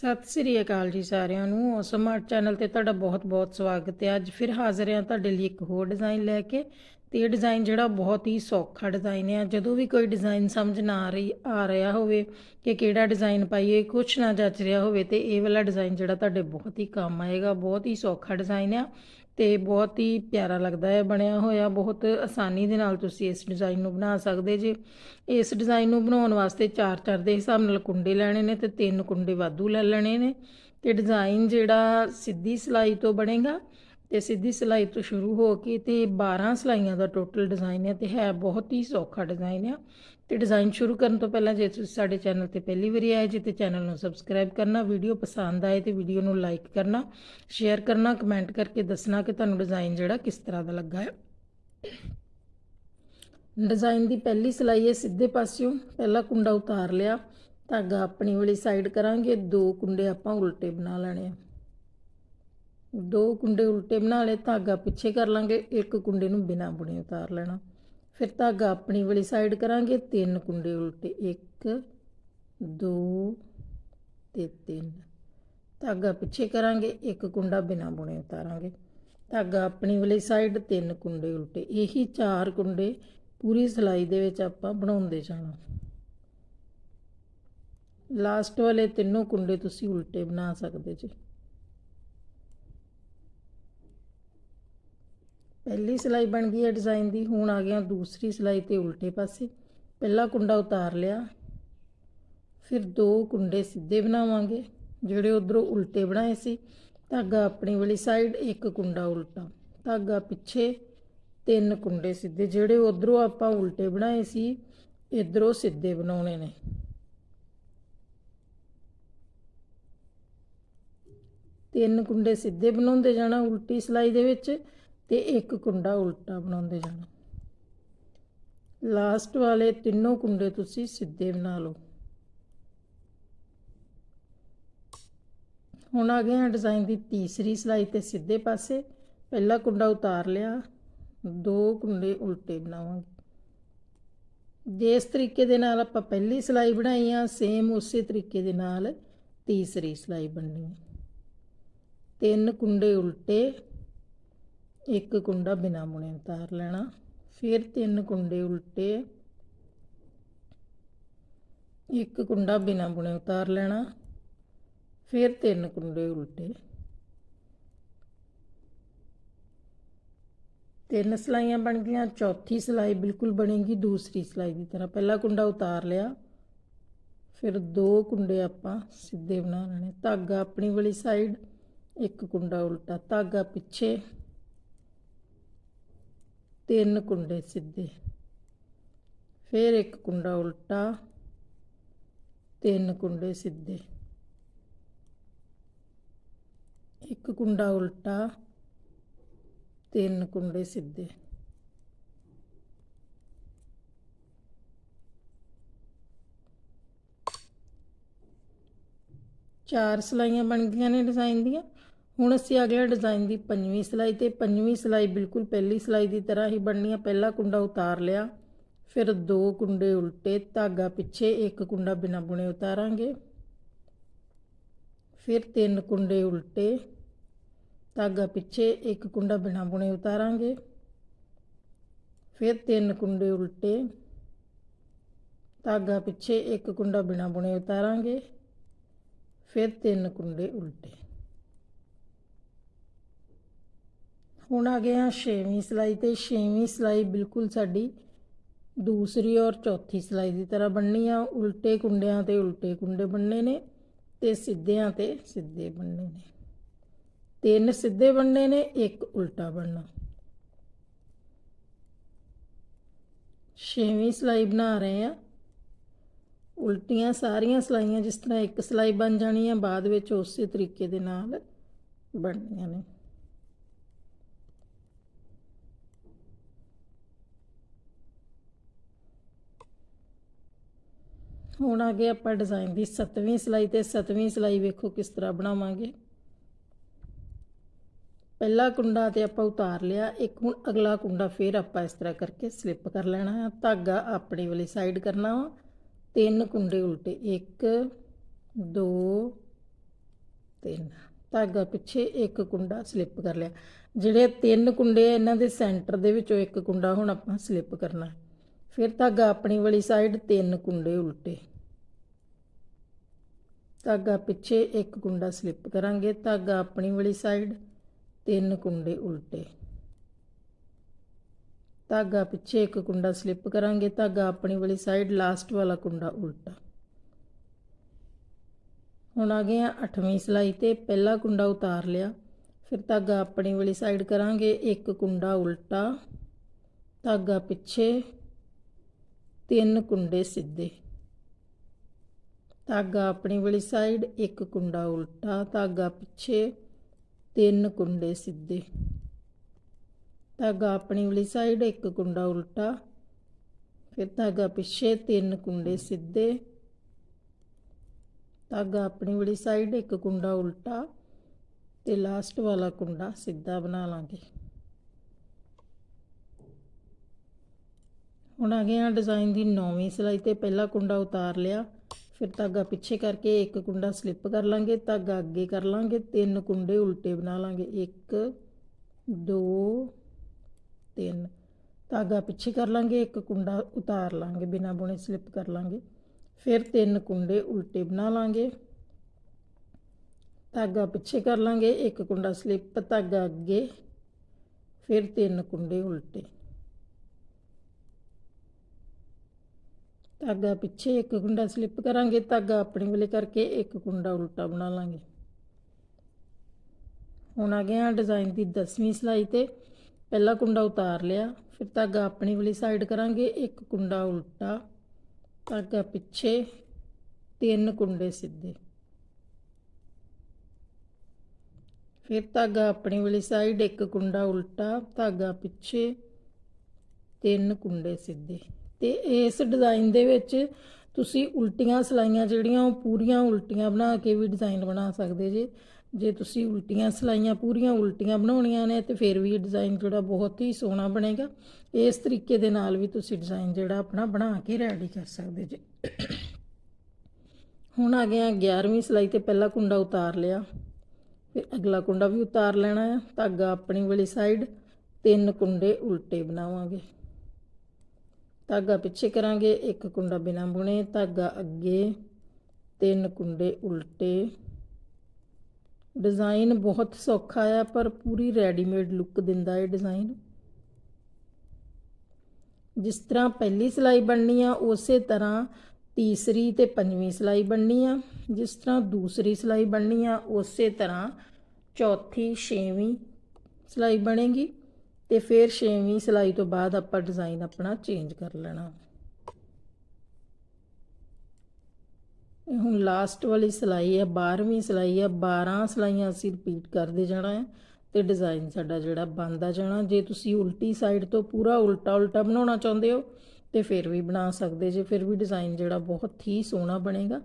ਸਤਿ ਸ੍ਰੀ ਅਕਾਲ ਜੀ ਸਾਰਿਆਂ ਨੂੰ। ਔਸਮ ਆਰਟ ਚੈਨਲ ਤੇ ਤੁਹਾਡਾ ਬਹੁਤ-ਬਹੁਤ ਸਵਾਗਤ ਹੈ। ਅੱਜ ਫਿਰ ਹਾਜ਼ਰ ਹਾਂ ਤੁਹਾਡੇ ਲਈ ਇੱਕ ਹੋਰ ਡਿਜ਼ਾਈਨ ਲੈ ਕੇ ਤੇ ਇਹ ਡਿਜ਼ਾਈਨ ਜਿਹੜਾ ਬਹੁਤ ਹੀ ਸੌਖਾ ਡਿਜ਼ਾਈਨ ਹੈ। ਜਦੋਂ ਵੀ ਕੋਈ ਡਿਜ਼ਾਈਨ ਸਮਝ ਨਾ ਆ ਰਹੀ, ਆ ਰਿਹਾ ਹੋਵੇ ਕਿ ਕਿਹੜਾ ਡਿਜ਼ਾਈਨ ਪਾਈਏ, ਕੁਛ ਨਾ ਜੱਚ ਰਿਹਾ ਹੋਵੇ ਤੇ ਇਹ ਵਾਲਾ ਡਿਜ਼ਾਈਨ ਜਿਹੜਾ ਤੁਹਾਡੇ ਬਹੁਤ ਹੀ ਕੰਮ ਆਏਗਾ, ਬਹੁਤ ਹੀ ਸੌਖਾ ਡਿਜ਼ਾਈਨ ਆ। ਤੇ ਬਹੁਤ ਹੀ ਪਿਆਰਾ ਲੱਗਦਾ ਹੈ, ਬਣਿਆ ਹੋਇਆ ਬਹੁਤ ਆਸਾਨੀ ਦੇ ਨਾਲ ਤੁਸੀਂ ਇਸ ਡਿਜ਼ਾਈਨ ਨੂੰ ਬਣਾ ਸਕਦੇ ਜੇ। ਇਸ ਡਿਜ਼ਾਈਨ ਨੂੰ ਬਣਾਉਣ ਵਾਸਤੇ 4-4 ਦੇ ਹਿਸਾਬ ਨਾਲ ਕੁੰਡੇ ਲੈਣੇ ਨੇ ਤੇ ਤਿੰਨ ਕੁੰਡੇ ਵਾਧੂ ਲੈ ਲੈਣੇ ਨੇ ਤੇ ਡਿਜ਼ਾਈਨ ਜਿਹੜਾ ਸਿੱਧੀ ਸਿਲਾਈ ਤੋਂ ਬਣੇਗਾ ਤੇ ਸਿੱਧੀ ਸਿਲਾਈ ਤੋਂ ਸ਼ੁਰੂ ਹੋ ਕੇ ਤੇ 12 ਸਿਲਾਈਆਂ ਦਾ ਟੋਟਲ ਡਿਜ਼ਾਈਨ ਹੈ ਤੇ ਹੈ ਬਹੁਤ ਹੀ ਸੌਖਾ ਡਿਜ਼ਾਈਨ ਆ। ਤੇ ਡਿਜ਼ਾਈਨ ਸ਼ੁਰੂ ਕਰਨ ਤੋਂ ਪਹਿਲਾਂ ਜੇ ਤੁਸੀਂ ਸਾਡੇ ਚੈਨਲ ਤੇ ਪਹਿਲੀ ਵਾਰੀ ਆਏ, ਜੇ ਤੇ ਚੈਨਲ ਨੂੰ ਸਬਸਕ੍ਰਾਈਬ ਕਰਨਾ ਵੀਡੀਓ ਪਸੰਦ ਆਏ ਤੇ ਵੀਡੀਓ ਨੂੰ ਲਾਈਕ ਕਰਨਾ ਸ਼ੇਅਰ ਕਰਨਾ ਕਮੈਂਟ ਕਰਕੇ ਦੱਸਣਾ ਕਿ ਤੁਹਾਨੂੰ ਡਿਜ਼ਾਈਨ ਜਿਹੜਾ ਕਿਸ ਤਰ੍ਹਾਂ ਦਾ ਲੱਗਾ ਹੈ ਡਿਜ਼ਾਈਨ ਦੀ ਪਹਿਲੀ ਸਿਲਾਈ ਹੈ ਸਿੱਧੇ ਪਾਸਿਓਂ, ਪਹਿਲਾ ਕੁੰਡਾ ਉਤਾਰ ਲਿਆ, ਧਾਗਾ ਆਪਣੀ ਵਾਲੀ ਸਾਈਡ ਕਰਾਂਗੇ, ਦੋ ਕੁੰਡੇ ਆਪਾਂ ਉਲਟੇ ਬਣਾ ਲੈਣੇ ਆ। ਦੋ ਕੁੰਡੇ ਉਲਟੇ ਬਣਾ ਲਏ, ਧਾਗਾ ਪਿੱਛੇ ਕਰ ਲਾਂਗੇ, ਇੱਕ ਕੁੰਡੇ ਨੂੰ ਬਿਨਾਂ ਬੁਣੇ ਉਤਾਰ ਲੈਣਾ। ਫਿਰ ਧਾਗਾ ਆਪਣੀ ਵਾਲੀ ਸਾਈਡ ਕਰਾਂਗੇ, ਤਿੰਨ ਕੁੰਡੇ ਉਲਟੇ 1 2 ਤੇ 3 ਧਾਗਾ ਪਿੱਛੇ ਕਰਾਂਗੇ, ਇੱਕ ਕੁੰਡਾ ਬਿਨਾਂ ਬੁਣੇ ਉਤਾਰਾਂਗੇ। ਧਾਗਾ ਆਪਣੀ ਵਾਲੀ ਸਾਈਡ ਤਿੰਨ ਕੁੰਡੇ ਉਲਟੇ, ਇਹੀ ਚਾਰ ਕੁੰਡੇ ਪੂਰੀ ਸਿਲਾਈ ਦੇ ਵਿੱਚ ਆਪਾਂ ਬਣਾਉਂਦੇ ਜਾਣਾ। ਲਾਸਟ ਵਾਲੇ ਤਿੰਨੋਂ ਕੁੰਡੇ ਤੁਸੀਂ ਉਲਟੇ ਬਣਾ ਸਕਦੇ ਜੀ। ਪਹਿਲੀ ਸਿਲਾਈ ਬਣ ਗਈ ਹੈ ਡਿਜ਼ਾਈਨ ਦੀ, ਹੁਣ ਆ ਗਿਆ ਦੂਸਰੀ ਸਿਲਾਈ ਤੇ ਉਲਟੇ ਪਾਸੇ। ਪਹਿਲਾ ਕੁੰਡਾ ਉਤਾਰ ਲਿਆ, ਫਿਰ ਦੋ ਕੁੰਡੇ ਸਿੱਧੇ ਬਣਾਵਾਂਗੇ, ਜਿਹੜੇ ਉਧਰੋਂ ਉਲਟੇ ਬਣਾਏ ਸੀ। ਧਾਗਾ ਆਪਣੀ ਵਾਲੀ ਸਾਈਡ ਇੱਕ ਕੁੰਡਾ ਉਲਟਾ। ਧਾਗਾ ਪਿੱਛੇ ਤਿੰਨ ਕੁੰਡੇ ਸਿੱਧੇ, ਜਿਹੜੇ ਉਧਰੋਂ ਆਪਾਂ ਉਲਟੇ ਬਣਾਏ ਸੀ, ਇਧਰੋਂ ਸਿੱਧੇ ਬਣਾਉਣੇ ਨੇ। ਤਿੰਨ ਕੁੰਡੇ ਸਿੱਧੇ ਬਣਾਉਂਦੇ ਜਾਣਾ ਉਲਟੀ ਸਿਲਾਈ ਦੇ ਵਿੱਚ। ਤੇ ਇੱਕ ਕੁੰਡਾ ਉਲਟਾ ਬਣਾਉਂਦੇ ਜਾਣਾ। ਲਾਸਟ ਵਾਲੇ ਤਿੰਨੋਂ ਕੁੰਡੇ ਤੁਸੀਂ ਸਿੱਧੇ ਬਣਾ ਲਓ। ਹੁਣ ਆ ਗਏ ਹਾਂ ਡਿਜ਼ਾਈਨ ਦੀ ਤੀਸਰੀ ਸਿਲਾਈ ਤੇ ਸਿੱਧੇ ਪਾਸੇ। ਪਹਿਲਾ ਕੁੰਡਾ ਉਤਾਰ ਲਿਆ। ਦੋ ਕੁੰਡੇ ਉਲਟੇ ਬਣਾਵਾਂਗੇ। ਜਿਸ ਤਰੀਕੇ ਦੇ ਨਾਲ ਆਪਾਂ ਪਹਿਲੀ ਸਿਲਾਈ ਬਣਾਈ ਆ ਸੇਮ ਉਸੇ ਤਰੀਕੇ ਦੇ ਨਾਲ ਤੀਸਰੀ ਸਿਲਾਈ ਬਣਨੀ ਹੈ ਤਿੰਨ ਕੁੰਡੇ ਉਲਟੇ ਇੱਕ ਕੁੰਡਾ ਬਿਨਾ ਬੁਣੇ ਉਤਾਰ ਲੈਣਾ, ਫਿਰ ਤਿੰਨ ਕੁੰਡੇ ਉਲਟੇ। ਇੱਕ ਕੁੰਡਾ ਬਿਨਾ ਬੁਣੇ ਉਤਾਰ ਲੈਣਾ, ਫਿਰ ਤਿੰਨ ਕੁੰਡੇ ਉਲਟੇ। ਤਿੰਨ ਸਲਾਈਆਂ ਬਣ ਗਈਆਂ, ਚੌਥੀ ਸਲਾਈ ਬਿਲਕੁਲ ਬਣੇਗੀ, ਦੂਸਰੀ ਸਲਾਈ ਦੀ ਤਰ੍ਹਾਂ। ਪਹਿਲਾ ਕੁੰਡਾ ਉਤਾਰ ਲਿਆ, ਫਿਰ ਦੋ ਕੁੰਡੇ ਆਪਾਂ ਸਿੱਧੇ ਬਣਾ ਲੈਣੇ। ਧਾਗਾ ਆਪਣੀ ਵਾਲੀ ਸਾਈਡ ਇੱਕ ਕੁੰਡਾ ਉਲਟਾ। ਧਾਗਾ ਪਿੱਛੇ ਤਿੰਨ ਕੁੰਡੇ ਸਿੱਧੇ। ਫਿਰ ਇੱਕ ਕੁੰਡਾ ਉਲਟਾ, ਤਿੰਨ ਕੁੰਡੇ ਸਿੱਧੇ। ਇੱਕ ਕੁੰਡਾ ਉਲਟਾ, ਤਿੰਨ ਕੁੰਡੇ ਸਿੱਧੇ। ਚਾਰ ਸਲਾਈਆਂ ਬਣ ਗਈਆਂ ਨੇ ਡਿਜ਼ਾਈਨ ਦੀਆਂ। ਹੁਣ ਅਸੀਂ ਅਗਲੇ ਡਿਜ਼ਾਈਨ ਦੀ ਪੰਜਵੀਂ ਸਿਲਾਈ ਤੇ ਪੰਜਵੀਂ ਸਿਲਾਈ ਬਿਲਕੁਲ ਪਹਿਲੀ ਸਿਲਾਈ ਦੀ ਤਰ੍ਹਾਂ ਹੀ ਬਣਨੀ ਆ। ਪਹਿਲਾ ਕੁੰਡਾ ਉਤਾਰ ਲਿਆ, ਫਿਰ ਦੋ ਕੁੰਡੇ ਉਲਟੇ, ਧਾਗਾ ਪਿੱਛੇ, ਇੱਕ ਕੁੰਡਾ ਬਿਨਾਂ ਬੁਣੇ ਉਤਾਰਾਂਗੇ। ਫਿਰ ਤਿੰਨ ਕੁੰਡੇ ਉਲਟੇ, ਧਾਗਾ ਪਿੱਛੇ, ਇੱਕ ਕੁੰਡਾ ਬਿਨਾਂ ਬੁਣੇ ਉਤਾਰਾਂਗੇ। ਫਿਰ ਤਿੰਨ ਕੁੰਡੇ ਉਲਟੇ, ਧਾਗਾ ਪਿੱਛੇ, ਇੱਕ ਕੁੰਡਾ ਬਿਨਾਂ ਬੁਣੇ ਉਤਾਰਾਂਗੇ। ਫਿਰ ਤਿੰਨ ਕੁੰਡੇ ਉਲਟੇ। ਹੁਣ ਆ ਗਏ ਹਾਂ ਛੇਵੀਂ ਸਲਾਈ ਤੇ ਛੇਵੀਂ ਸਲਾਈ ਬਿਲਕੁਲ ਸਾਡੀ ਦੂਸਰੀ ਔਰ ਚੌਥੀ ਸਲਾਈ ਦੀ ਤਰ੍ਹਾਂ ਬਣਨੀ ਆ। ਉਲਟੇ ਕੁੰਡਿਆਂ ਤੇ ਉਲਟੇ ਕੁੰਡੇ ਬਣਨੇ ਨੇ ਤੇ ਸਿੱਧਿਆਂ ਤੇ ਸਿੱਧੇ ਬਣਨੇ ਨੇ। ਤਿੰਨ ਸਿੱਧੇ ਬਣਨੇ ਨੇ, ਇੱਕ ਉਲਟਾ ਬਣਨਾ ਛੇਵੀਂ ਸਲਾਈ ਬਣਾ ਰਹੇ ਆ। ਉਲਟੀਆਂ ਸਾਰੀਆਂ ਸਲਾਈਆਂ ਜਿਸ ਤਰ੍ਹਾਂ ਇੱਕ ਸਲਾਈ ਬਣ ਜਾਣੀ ਆ, ਬਾਅਦ ਵਿੱਚ ਉਸੇ ਤਰੀਕੇ ਦੇ ਨਾਲ ਬਣਨੀਆਂ ਨੇ। ਹੁਣ ਆ ਗਏ ਆਪਾਂ ਡਿਜ਼ਾਈਨ ਦੀ 7ਵੀਂ ਸਿਲਾਈ ਤੇ 7ਵੀਂ ਸਿਲਾਈ ਵੇਖੋ ਕਿਸ ਤਰ੍ਹਾਂ ਬਣਾਵਾਂਗੇ। ਪਹਿਲਾ ਕੁੰਡਾ ਤੇ ਆਪਾਂ ਉਤਾਰ ਲਿਆ, ਇੱਕ ਹੁਣ ਅਗਲਾ ਕੁੰਡਾ ਫੇਰ ਆਪਾਂ ਇਸ ਤਰ੍ਹਾਂ ਕਰਕੇ ਸਲਿੱਪ ਕਰ ਲੈਣਾ ਹੈ ਧਾਗਾ ਆਪਣੀ ਵਾਲੀ ਸਾਈਡ ਕਰਨਾ ਵਾ। ਤਿੰਨ ਕੁੰਡੇ ਉਲਟੇ 1 2 ਤਿੰਨ। ਧਾਗਾ ਪਿੱਛੇ ਇੱਕ ਕੁੰਡਾ ਸਲਿੱਪ ਕਰ ਲਿਆ। ਜਿਹੜੇ ਤਿੰਨ ਕੁੰਡੇ ਆ, ਇਹਨਾਂ ਦੇ ਸੈਂਟਰ ਦੇ ਵਿੱਚੋਂ ਇੱਕ ਕੁੰਡਾ ਹੁਣ ਆਪਾਂ ਸਲਿੱਪ ਕਰਨਾ। ਫਿਰ ਧਾਗਾ ਆਪਣੀ ਵਾਲੀ ਸਾਈਡ ਤਿੰਨ ਕੁੰਡੇ ਉਲਟੇ। ਧਾਗਾ ਪਿੱਛੇ ਇੱਕ ਕੁੰਡਾ ਸਲਿੱਪ ਕਰਾਂਗੇ। ਧਾਗਾ ਆਪਣੀ ਵਾਲੀ ਸਾਈਡ, ਤਿੰਨ ਕੁੰਡੇ ਉਲਟੇ। ਧਾਗਾ ਪਿੱਛੇ ਇੱਕ ਕੁੰਡਾ ਸਲਿੱਪ ਕਰਾਂਗੇ। ਧਾਗਾ ਆਪਣੀ ਵਾਲੀ ਸਾਈਡ, ਲਾਸਟ ਵਾਲਾ ਕੁੰਡਾ ਉਲਟਾ। ਹੁਣ ਆ ਗਏ ਆ 8ਵੀਂ ਸਲਾਈ ਤੇ ਪਹਿਲਾ ਕੁੰਡਾ ਉਤਾਰ ਲਿਆ। ਫਿਰ ਧਾਗਾ ਆਪਣੀ ਵਾਲੀ ਸਾਈਡ ਕਰਾਂਗੇ। ਇੱਕ ਕੁੰਡਾ ਉਲਟਾ। ਧਾਗਾ ਪਿੱਛੇ ਤਿੰਨ ਕੁੰਡੇ ਸਿੱਧੇ। ਧਾਗਾ ਆਪਣੀ ਵਾਲੀ ਸਾਈਡ ਇੱਕ ਕੁੰਡਾ ਉਲਟਾ, ਧਾਗਾ ਪਿੱਛੇ ਤਿੰਨ ਕੁੰਡੇ ਸਿੱਧੇ। ਧਾਗਾ ਆਪਣੀ ਵਾਲੀ ਸਾਈਡ ਇੱਕ ਕੁੰਡਾ ਉਲਟਾ, ਫਿਰ ਧਾਗਾ ਪਿੱਛੇ ਤਿੰਨ ਕੁੰਡੇ ਸਿੱਧੇ। ਧਾਗਾ ਆਪਣੀ ਵਾਲੀ ਸਾਈਡ ਇੱਕ ਕੁੰਡਾ ਉਲਟਾ ਤੇ ਲਾਸਟ ਵਾਲਾ ਕੁੰਡਾ ਸਿੱਧਾ ਬਣਾ ਲਾਂਗੇ। ਹੁਣ ਆ ਗਏ ਆ ਡਿਜ਼ਾਈਨ ਦੀ ਨੌਵੀਂ ਸਿਲਾਈ ਤੇ ਪਹਿਲਾ ਕੁੰਡਾ ਉਤਾਰ ਲਿਆ। ਫਿਰ ਧਾਗਾ ਪਿੱਛੇ ਕਰਕੇ ਇੱਕ ਕੁੰਡਾ ਸਲਿੱਪ ਕਰ ਲਾਂਗੇ, ਧਾਗਾ ਅੱਗੇ ਕਰ ਲਾਂਗੇ, ਤਿੰਨ ਕੁੰਡੇ ਉਲਟੇ ਬਣਾ ਲਾਂਗੇ। 1 2 3 ਧਾਗਾ ਪਿੱਛੇ ਕਰ ਲਾਂਗੇ, ਇੱਕ ਕੁੰਡਾ ਉਤਾਰ ਲਾਂਗੇ, ਬਿਨਾ ਬੁਣੇ ਸਲਿੱਪ ਕਰ ਲਾਂਗੇ। ਫਿਰ ਤਿੰਨ ਕੁੰਡੇ ਉਲਟੇ ਬਣਾ ਲਾਂਗੇ। ਧਾਗਾ ਪਿੱਛੇ ਕਰ ਲਾਂਗੇ, ਇੱਕ ਕੁੰਡਾ ਸਲਿੱਪ, ਧਾਗਾ ਅੱਗੇ, ਫਿਰ ਤਿੰਨ ਕੁੰਡੇ ਉਲਟੇ। ਧਾਗਾ ਪਿੱਛੇ ਇੱਕ ਕੁੰਡਾ ਸਲਿੱਪ ਕਰਾਂਗੇ, ਧਾਗਾ ਆਪਣੀ ਵੇਲੇ ਕਰਕੇ ਇੱਕ ਕੁੰਡਾ ਉਲਟਾ ਬਣਾ ਲਾਂਗੇ। ਹੁਣ ਆ ਗਿਆ ਆ ਡਿਜ਼ਾਈਨ ਦੀ 10ਵੀਂ ਸਲਾਈ ਤੇ। ਪਹਿਲਾ ਕੁੰਡਾ ਉਤਾਰ ਲਿਆ, ਫਿਰ ਧਾਗਾ ਆਪਣੀ ਵਾਲੀ ਸਾਈਡ ਕਰਾਂਗੇ, ਇੱਕ ਕੁੰਡਾ ਉਲਟਾ, ਧਾਗਾ ਪਿੱਛੇ ਤਿੰਨ ਕੁੰਡੇ ਸਿੱਧੇ। ਫਿਰ ਧਾਗਾ ਆਪਣੀ ਵਾਲੀ ਸਾਈਡ, ਇੱਕ ਕੁੰਡਾ ਉਲਟਾ, ਧਾਗਾ ਪਿੱਛੇ ਤਿੰਨ ਕੁੰਡੇ ਸਿੱਧੇ। ਤੇ ਇਸ ਡਿਜ਼ਾਈਨ ਦੇ ਵਿੱਚ ਤੁਸੀਂ ਉਲਟੀਆਂ ਸਲਾਈਆਂ ਜਿਹੜੀਆਂ ਉਹ ਪੂਰੀਆਂ ਉਲਟੀਆਂ ਬਣਾ ਕੇ ਵੀ ਡਿਜ਼ਾਈਨ ਬਣਾ ਸਕਦੇ ਜੇ। ਜੇ ਤੁਸੀਂ ਉਲਟੀਆਂ ਸਲਾਈਆਂ ਪੂਰੀਆਂ ਉਲਟੀਆਂ ਬਣਾਉਣੀਆਂ ਨੇ ਤੇ ਫਿਰ ਵੀ ਇਹ ਡਿਜ਼ਾਈਨ ਜਿਹੜਾ ਬਹੁਤ ਹੀ ਸੋਹਣਾ ਬਣੇਗਾ। ਇਸ ਤਰੀਕੇ ਦੇ ਨਾਲ ਵੀ ਤੁਸੀਂ ਡਿਜ਼ਾਈਨ ਜਿਹੜਾ ਆਪਣਾ ਬਣਾ ਕੇ ਰੈਡੀ ਕਰ ਸਕਦੇ ਜੇ। ਹੁਣ ਆ ਗਿਆ 11ਵੀਂ ਸਲਾਈ ਤੇ ਪਹਿਲਾ ਕੁੰਡਾ ਉਤਾਰ ਲਿਆ। ਫਿਰ ਅਗਲਾ ਕੁੰਡਾ ਵੀ ਉਤਾਰ ਲੈਣਾ ਹੈ ਧਾਗਾ ਆਪਣੀ ਵਾਲੀ ਸਾਈਡ ਤਿੰਨ ਕੁੰਡੇ ਉਲਟੇ ਬਣਾਵਾਂਗੇ। ਧਾਗਾ ਪਿੱਛੇ ਕਰਾਂਗੇ, ਇੱਕ ਕੁੰਡਾ ਬਿਨਾਂ ਬੁਣੇ, ਧਾਗਾ ਅੱਗੇ, ਤਿੰਨ ਕੁੰਡੇ ਉਲਟੇ। ਡਿਜ਼ਾਈਨ ਬਹੁਤ ਸੌਖਾ ਆ, ਪਰ ਪੂਰੀ ਰੈਡੀਮੇਡ ਲੁੱਕ ਦਿੰਦਾ ਹੈ ਡਿਜ਼ਾਈਨ ਜਿਸ ਤਰ੍ਹਾਂ ਪਹਿਲੀ ਸਿਲਾਈ ਬਣਨੀ ਆ, ਉਸੇ ਤਰ੍ਹਾਂ ਤੀਸਰੀ ਤੇ ਪੰਜਵੀਂ ਸਿਲਾਈ ਬਣਨੀ ਆ। ਜਿਸ ਤਰ੍ਹਾਂ ਦੂਸਰੀ ਸਿਲਾਈ ਬਣਨੀ ਆ, ਉਸੇ ਤਰ੍ਹਾਂ ਚੌਥੀ, ਛੇਵੀਂ ਸਿਲਾਈ ਬਣੇਗੀ। ਤੇ ਫਿਰ ਛੇਵੀਂ ਸਿਲਾਈ ਤੋਂ ਬਾਅਦ ਆਪਾਂ ਡਿਜ਼ਾਈਨ ਆਪਣਾ ਚੇਂਜ ਕਰ ਲੈਣਾ। ਇਹ ਹੁਣ ਲਾਸਟ ਵਾਲੀ ਸਿਲਾਈ ਹੈ 12ਵੀਂ ਸਿਲਾਈ ਹੈ 12 ਸਿਲਾਈਆਂ ਅਸੀਂ ਰਿਪੀਟ ਕਰਦੇ ਜਾਣਾ ਹੈ ਤੇ ਡਿਜ਼ਾਈਨ ਸਾਡਾ ਜਿਹੜਾ ਬਣਦਾ ਜਾਣਾ। ਜੇ ਤੁਸੀਂ ਉਲਟੀ ਸਾਈਡ ਤੋਂ ਪੂਰਾ ਉਲਟਾ ਉਲਟਾ ਬਣਾਉਣਾ ਚਾਹੁੰਦੇ ਹੋ ਤੇ ਫਿਰ ਵੀ ਬਣਾ ਸਕਦੇ ਜੇ, ਫਿਰ ਵੀ ਡਿਜ਼ਾਈਨ ਜਿਹੜਾ ਬਹੁਤ ਹੀ ਸੋਹਣਾ ਬਣੇਗਾ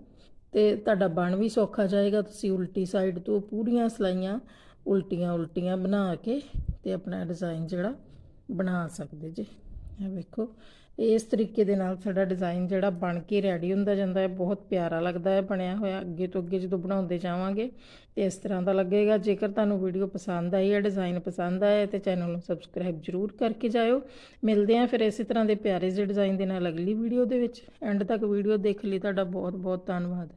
ਤੇ ਤੁਹਾਡਾ ਬਣ ਵੀ ਸੌਖਾ ਜਾਏਗਾ। ਤੁਸੀਂ ਉਲਟੀ ਸਾਈਡ ਤੋਂ ਪੂਰੀਆਂ ਸਿਲਾਈਆਂ ਉਲਟੀਆਂ ਉਲਟੀਆਂ ਬਣਾ ਕੇ ਤੇ ਆਪਣਾ ਡਿਜ਼ਾਈਨ ਜਿਹੜਾ ਬਣਾ ਸਕਦੇ ਜੇ। ਇਹ ਵੇਖੋ, ਇਸ ਤਰੀਕੇ ਦੇ ਨਾਲ ਸਾਡਾ ਡਿਜ਼ਾਈਨ ਜਿਹੜਾ ਬਣ ਕੇ ਰੈਡੀ ਹੁੰਦਾ ਜਾਂਦਾ ਹੈ। ਬਹੁਤ ਪਿਆਰਾ ਲੱਗਦਾ ਹੈ, ਬਣਿਆ ਹੋਇਆ। ਅੱਗੇ ਤੋਂ ਅੱਗੇ ਜਦੋਂ ਬਣਾਉਂਦੇ ਜਾਵਾਂਗੇ ਤੇ ਇਸ ਤਰ੍ਹਾਂ ਦਾ ਲੱਗੇਗਾ। ਜੇਕਰ ਤੁਹਾਨੂੰ ਵੀਡੀਓ ਪਸੰਦ ਆਈ ਹੈ ਡਿਜ਼ਾਈਨ ਪਸੰਦ ਆਇਆ ਤੇ ਚੈਨਲ ਨੂੰ ਸਬਸਕ੍ਰਾਈਬ ਜਰੂਰ ਕਰਕੇ ਜਾਇਓ। ਮਿਲਦੇ ਆਂ ਫਿਰ ਇਸੇ ਤਰ੍ਹਾਂ ਦੇ ਪਿਆਰੇ ਜਿਹੇ ਡਿਜ਼ਾਈਨ ਦੇ ਨਾਲ ਅਗਲੀ ਵੀਡੀਓ ਦੇ ਵਿੱਚ। ਐਂਡ ਤੱਕ ਵੀਡੀਓ ਦੇਖ ਲਈ ਤੁਹਾਡਾ ਬਹੁਤ ਬਹੁਤ ਧੰਨਵਾਦ।